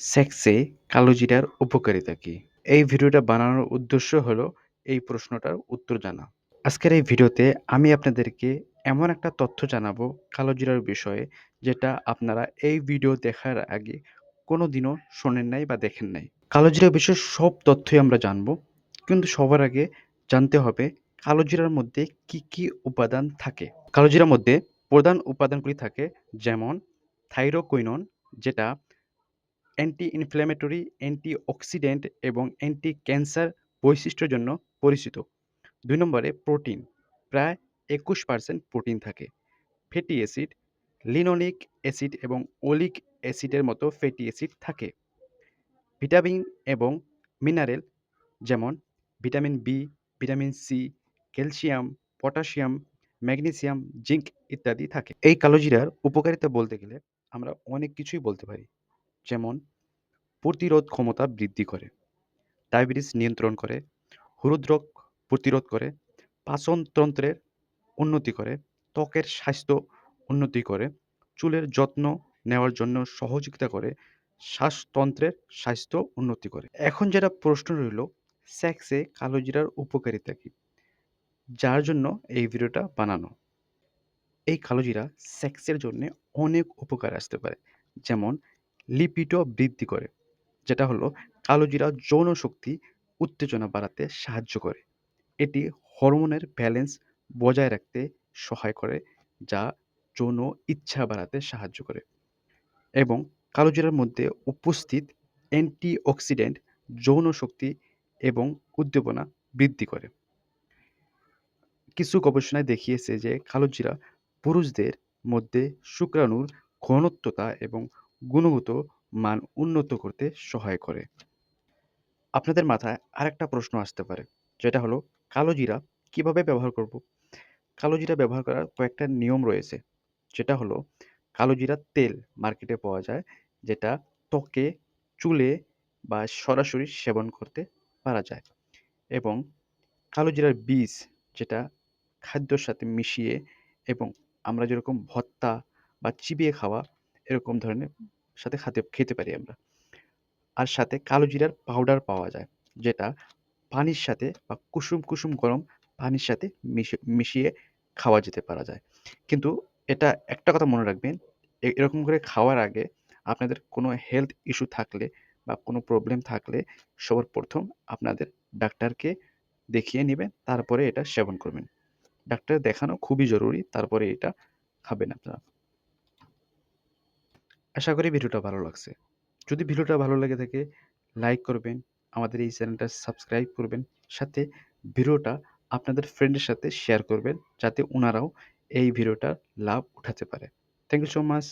সেক্সে কালোজিরার উপকারিতা কী? এই ভিডিওটা বানানোর উদ্দেশ্য হলো এই প্রশ্নটার উত্তর জানা। আজকের এই ভিডিওতে আমি আপনাদেরকে এমন একটা তথ্য জানাব কালোজিরার বিষয়ে যেটা আপনারা এই ভিডিও দেখার আগে কোনো দিনও শোনেন নাই বা দেখেন নাই। কালোজিরার বিষয়ে সব তথ্যই আমরা জানব, কিন্তু সবার আগে জানতে হবে কালোজিরার মধ্যে কি কি উপাদান থাকে। কালোজিরার মধ্যে প্রধান উপাদানগুলি থাকে যেমন থাইরোকুইনন, যেটা অ্যান্টি ইনফ্ল্যামেটরি, অ্যান্টিঅক্সিডেন্ট এবং অ্যান্টি-ক্যান্সার বৈশিষ্ট্যের জন্য পরিচিত। দুই নম্বরে প্রোটিন, প্রায় একুশ পার্সেন্ট প্রোটিন থাকে। ফ্যাটি অ্যাসিড, লিনোলিক অ্যাসিড এবং ওলিক অ্যাসিডের মতো ফ্যাটি অ্যাসিড থাকে। ভিটামিন এবং মিনারেল যেমন vitamin B, vitamin C, calcium, potassium, magnesium, zinc ইত্যাদি থাকে। এই কালোজিরার উপকারিতা বলতে গেলে আমরা অনেক কিছুই বলতে পারি। যেমন প্রতিরোধ ক্ষমতা বৃদ্ধি করে, ডায়াবেটিস নিয়ন্ত্রণ করে, হৃদরোগ প্রতিরোধ করে, পাচনতন্ত্রের উন্নতি করে, ত্বকের স্বাস্থ্য উন্নতি করে, চুলের যত্ন নেওয়ার জন্য সহযোগিতা করে, শ্বাসতন্ত্রের স্বাস্থ্য উন্নতি করে। এখন যেটা প্রশ্ন রইল সেক্সে কালোজিরার উপকারিতা কী? যার জন্য এই ভিডিওটা বানানো। এই কালোজিরা সেক্সের জন্যে অনেক উপকার আসতে পারে যেমন লিপিডও বৃদ্ধি করে যেটা হলো কালোজিরা যৌন শক্তি উত্তেজনা বাড়াতে সাহায্য করে। এটি হরমোনের ব্যালেন্স বজায় রাখতে সহায় করে, যা যৌন ইচ্ছা বাড়াতে সাহায্য করে। এবং কালোজিরার মধ্যে উপস্থিত অ্যান্টিঅক্সিডেন্ট যৌন শক্তি এবং উদ্দীপনা বৃদ্ধি করে। কিছু গবেষণায় দেখিয়েছে যে কালোজিরা পুরুষদের মধ্যে শুক্রাণুর ঘনত্বতা এবং গুণগত মান উন্নত করতে সহায় করে। আপনাদের মাথায় আরেকটা প্রশ্ন আসতে পারে, যেটা হলো কালোজিরা কীভাবে ব্যবহার করব? কালোজিরা ব্যবহার করার কয়েকটা নিয়ম রয়েছে। যেটা হলো, কালো কালোজিরার তেল মার্কেটে পাওয়া যায়, যেটা ত্বকে, চুলে বা সরাসরি সেবন করতে পারা যায় এবং কালোজিরার বীজ যেটা খাদ্যর সাথে মিশিয়ে এবং আমরা যেরকম ভর্তা বা চিবিয়ে খাওয়া এরকম ধরনের সাথে খাতে, খেতে পারি আমরা। আর সাথে কালো জিরার পাউডার পাওয়া যায়, যেটা পানির সাথে বা কুসুম কুসুম গরম পানির সাথে মিশিয়ে খাওয়া যেতে পারা যায়। কিন্তু এটা একটা কথা মনে রাখবেন এরকম করে খাওয়ার আগে আপনাদের কোনো হেলথ ইস্যু থাকলে বা কোনো প্রবলেম থাকলে সবার প্রথম আপনাদের ডাক্তারকে দেখিয়ে নেবেন, তারপরে এটা সেবন করবেন। ডাক্তার দেখানো খুবই জরুরি, তারপরে এটা খাবেন আপনারা। আশা করি ভিডিওটা ভালো লাগছে। যদি ভিডিওটা ভালো লাগে থাকে লাইক করবেন, আমাদের এই চ্যানেলটা সাবস্ক্রাইব করবেন, সাথে ভিডিওটা আপনাদের ফ্রেন্ডের সাথে শেয়ার করবেন, যাতে ওনারাও এই ভিডিওটার লাভ উঠাতে পারে। Thank you so much